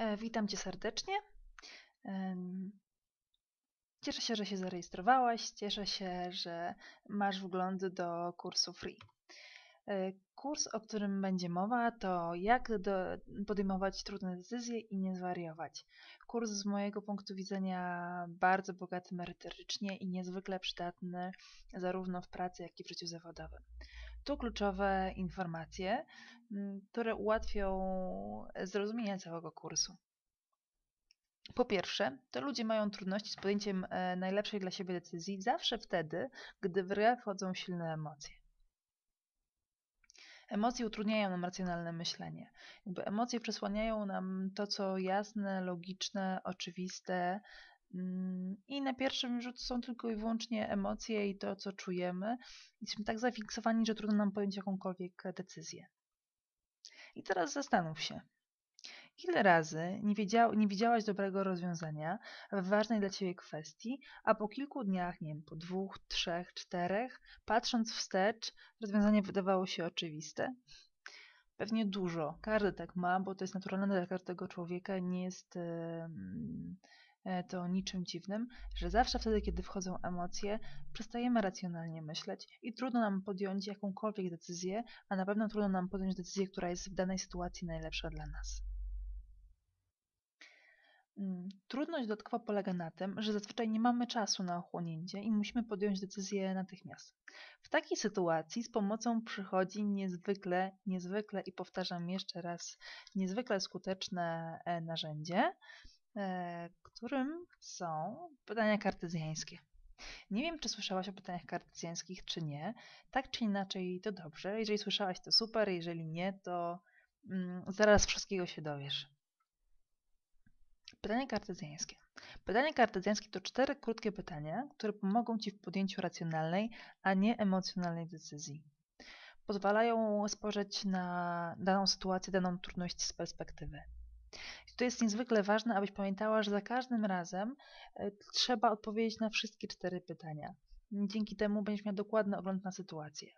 E, Witam Cię serdecznie. Cieszę się, że się zarejestrowałaś. Cieszę się, że masz wgląd do kursu free. E, Kurs, o którym będzie mowa, to jak podejmować trudne decyzje i nie zwariować. Kurs z mojego punktu widzenia bardzo bogaty merytorycznie i niezwykle przydatny zarówno w pracy, jak i w życiu zawodowym. Tu kluczowe informacje, m, które ułatwią zrozumienie całego kursu. Po pierwsze, to ludzie mają trudności z podjęciem e, najlepszej dla siebie decyzji zawsze wtedy, gdy w grę wchodzą silne emocje. Emocje utrudniają nam racjonalne myślenie. Jakby emocje przesłaniają nam to, co jasne, logiczne, oczywiste. Mm, I na pierwszym rzut są tylko i wyłącznie emocje i to, co czujemy. Jesteśmy tak zafiksowani, że trudno nam podjąć jakąkolwiek decyzję. I teraz zastanów się, ile razy nie, wiedział, nie widziałaś dobrego rozwiązania w ważnej dla ciebie kwestii, a po kilku dniach, nie wiem, po dwóch, trzech, czterech, patrząc wstecz, rozwiązanie wydawało się oczywiste? Pewnie dużo. Każdy tak ma, bo to jest naturalne dla każdego człowieka. Nie jest e, to niczym dziwnym, że zawsze wtedy, kiedy wchodzą emocje, przestajemy racjonalnie myśleć i trudno nam podjąć jakąkolwiek decyzję, a na pewno trudno nam podjąć decyzję, która jest w danej sytuacji najlepsza dla nas. Mm, Trudność dodatkowa polega na tym, że zazwyczaj nie mamy czasu na ochłonięcie i musimy podjąć decyzję natychmiast. W takiej sytuacji z pomocą przychodzi niezwykle, niezwykle i powtarzam jeszcze raz, niezwykle skuteczne e, narzędzie, e, którym są pytania kartezjańskie. Nie wiem, czy słyszałaś o pytaniach kartezjańskich, czy nie. Tak czy inaczej, to dobrze. Jeżeli słyszałaś, to super. Jeżeli nie, to mm, zaraz wszystkiego się dowiesz. Pytanie kartezjańskie. Pytanie kartezjańskie to cztery krótkie pytania, które pomogą Ci w podjęciu racjonalnej, a nie emocjonalnej decyzji. Pozwalają spojrzeć na daną sytuację, daną trudność z perspektywy. To jest niezwykle ważne, abyś pamiętała, że za każdym razem e, trzeba odpowiedzieć na wszystkie cztery pytania. Dzięki temu będziesz miał dokładny ogląd na sytuację.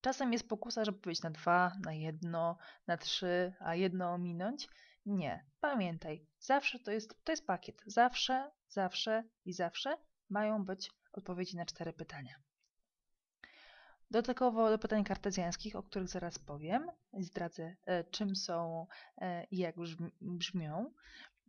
Czasem jest pokusa, żeby powiedzieć na dwa, na jedno, na trzy, a jedno ominąć. Nie. Pamiętaj, zawsze to jest, to jest pakiet. Zawsze, zawsze i zawsze mają być odpowiedzi na cztery pytania. Dodatkowo do pytań kartezjańskich, o których zaraz powiem, zdradzę e, czym są e, i jak brzmi- brzmią,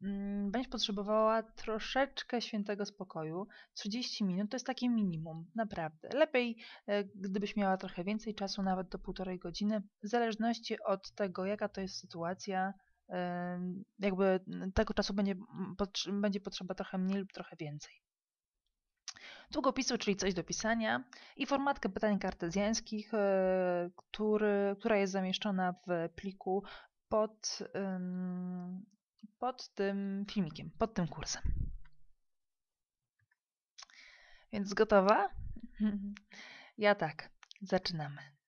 mm, będziesz potrzebowała troszeczkę świętego spokoju. 30 minut to jest takie minimum, naprawdę. Lepiej, e, gdybyś miała trochę więcej czasu, nawet do półtorej godziny, w zależności od tego, jaka to jest sytuacja, jakby tego czasu będzie, będzie potrzeba trochę mniej lub trochę więcej. Długopisu, czyli coś do pisania i formatkę pytań kartezjańskich, e, który, która jest zamieszczona w pliku pod, pod tym filmikiem, pod tym kursem. Więc gotowa? Ja tak. Zaczynamy.